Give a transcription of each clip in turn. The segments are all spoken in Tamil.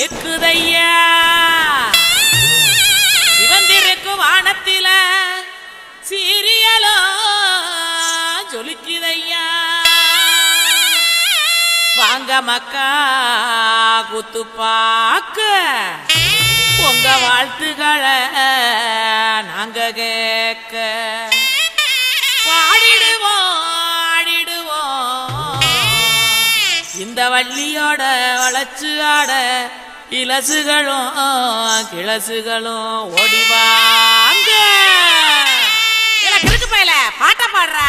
கேட்குதையா? சிவந்திருக்கும் வானத்தில சீரியலோ ஜொலிக்குதையா? வாங்க மக்கா குத்து பார்க்க உங்க வாழ்த்துக்களை நாங்க கேட்க. பாடிடுவோம் ஆடிடுவோம். இந்த வள்ளியோட வளர்ச்சி ஆட இலசுகளும் கிளசுகளும் ஓடிவாங்க. கிறுக்கு பையல பாட்ட பாடுறா.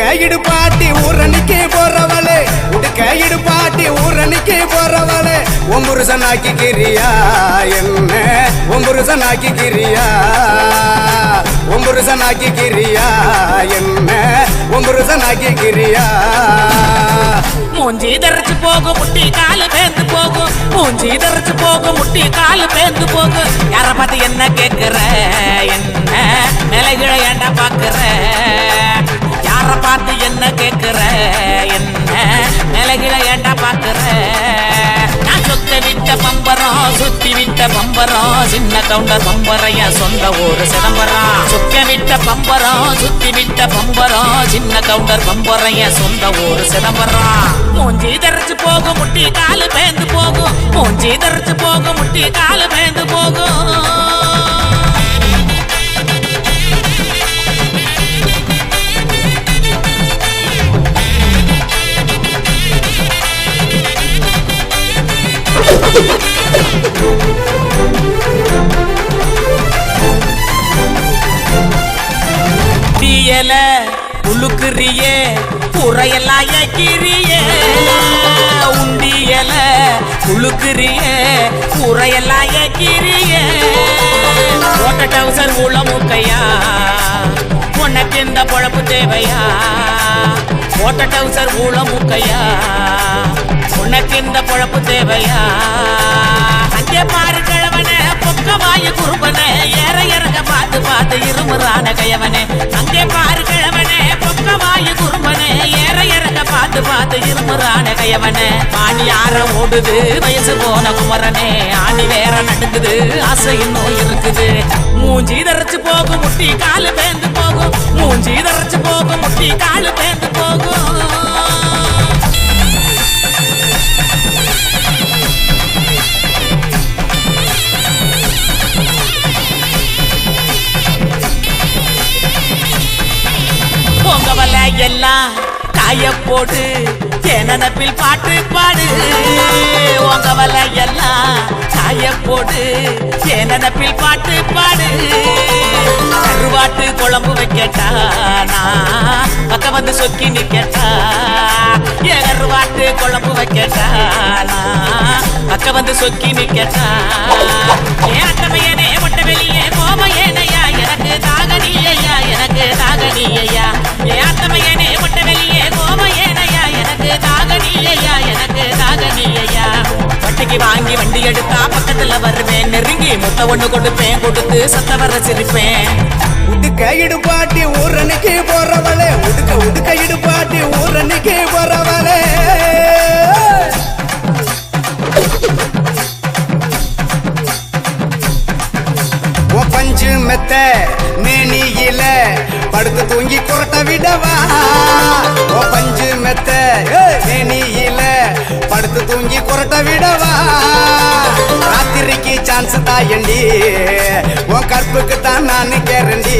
உடுக்க இடுபாட்டி ஊரணிக்கு போறவளே. உடுக்க இடுபாட்டி ஊரணிக்கு போறவளே. ஒம்புருசனாக்கி கிரியா என்ன? ஒம்புருசனாக்கி கிரியா ஒம்புருசனாக்கி கிரியா என்ன? ஒம்புருசனாக்கி கிரியா. மூஞ்சி தரைச்சு போகும் முட்டி காலு பேந்து போகும். மூஞ்சி தரைச்சு போகும் முட்டி காலு பேந்து போகும். யார பார்த்து என்ன கேட்கிற? என்ன? நிலைகளை ஏண்டா பாக்குற யார பார்த்து என்ன கேக்குற? என்ன? நிலகில ஏண்டா பாக்குற? நான் சொத்த விட்ட பம்பரம் சுத்தி விட்ட பம்பரம் சின்ன கவுண்டர் பம்பரைய சொந்த ஊரு சிதம்பரம். சுத்த விட்ட பம்பரம் சுத்தி விட்ட பம்பரம் சின்ன கவுண்டர் பம்பரைய சொந்த ஊரு சிதம்பரம். மூஞ்சி தரைச்சு போகும் முட்டி காலு பேந்து போகும். மூஞ்சி தரைச்சு போகும் தீயல உழுக்குறியே புறையெல்லாம் ஏக்கிறியே. உண்டியல உழுக்குறியே புறையெல்லாம் ஏக்கிறியே. ஓட்ட டவுசர் உள்ள முக்கையா உனக்கு இந்த பொழப்பு தேவையா? ஓட்ட டவுசர் ஊழ முக்கையா உனக்கு இந்த பொழப்பு தேவையா? பாரு கிழவனே பொக்கமாய குறும்பனே ஏற இறங்க பார்த்து பார்த்து இருமுறான கையவனே. அங்கே பாரு கிழவனே பொக்கமாய குறும்பனே ஏற இறங்க பார்த்து பார்த்து இருமுறான கையவனே. ஆணி யார ஓடுது வயசு போன குமரனே. ஆணி வேற நடக்குது ஆசை இன்னும் இருக்குது. மூஞ்சி தரைச்சு போகும் முட்டி காலு பேந்து போகும். மூஞ்சி தரைச்சு போகும் முட்டி காலு பேந்து எல்லாம் காய போட்டு தேனப்பில் பாட்டு பாடு. உங்க வலை எல்லாம் காய போட்டு தேனப்பில் பாட்டு பாடு. கருவாட்டு குழம்பு வைக்கட்டானா நான் பக்கம் வந்து சொக்கி நிக்கட்டா. என் கருவாட்டு குழம்பு வைக்கட்டானா நான் வந்து சொக்கி நிக்கட்டா. ஏன் அட்டமையனே மொட்டை வெளியே போமையனே பக்கத்துல வருவேன். நெருங்கி முத்த ஒண்ணு கொடுப்பேன். கொடுத்து சத்த வர சிரிப்பேன். உடுக்க இடுபாட்டி ஊரணிக்கு போறவளே. உடுக்க உடுக்க இடுபாட்டி ஊரணிக்கு போறவளே. பஞ்சு மெத்த மேனியில படுத்து தூங்கி குரட்ட விடவா. பஞ்சு மெத்த மேனியில படுத்து தூங்கி குரட்ட விடவா? ராத்திரிக்கு சான்ஸ் தாயண்டி. உன் கற்புக்கு தான் நான் கேரண்டி.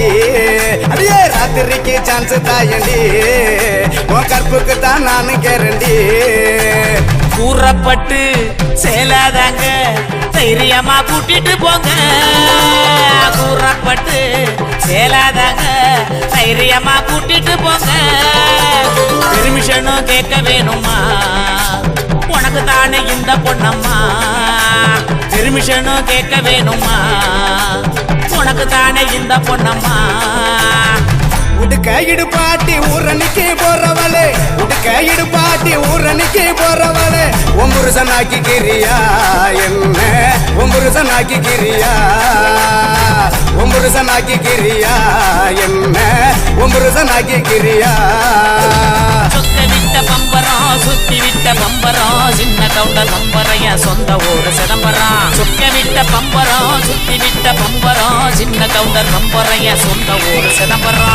அடியே ராத்திரிக்கு சான்ஸ் தாயண்டி. உன் கற்புக்கு தான் நான் கேரண்டி. கூறப்பட்டு சேலாதாங்க தைரியமா கூட்டிட்டு போங்க. கூறப்பட்டு சேலாதாங்க தைரியமா கூட்டிட்டு போங்க. பெர்மிஷனும் கேட்க வேணுமா? தானே பொண்ணம்மா பெர்மிஷனும் கேட்க வேணுமா உனக்கு தானே இந்த பொண்ணம்மா உடுக்க இடுபாட்டி ஊரணிக்கு போறவளே. உடுக்க இடுபாட்டி ஊரணிக்கு போறவளே. உன் புருஷனாக்கி கிரியா என்ன? ஒம்புருசன் ஆக்கிக்கிறியா ஒம்புருசன் ஆக்கிக்கிறியா என்ன? ஒம்புருசன் ஆக்கிக்கிறியா பம்பரா சுத்தி விட்ட பம்பரா சின்ன கவுண்டர் பம்பரைய சொந்த ஊரு சிதம்பரா. சொக்க விட்ட பம்பரா சுத்தி விட்ட பம்பரா சின்ன கவுண்டர் பம்பரைய சொந்த ஊரு சிதம்பரா.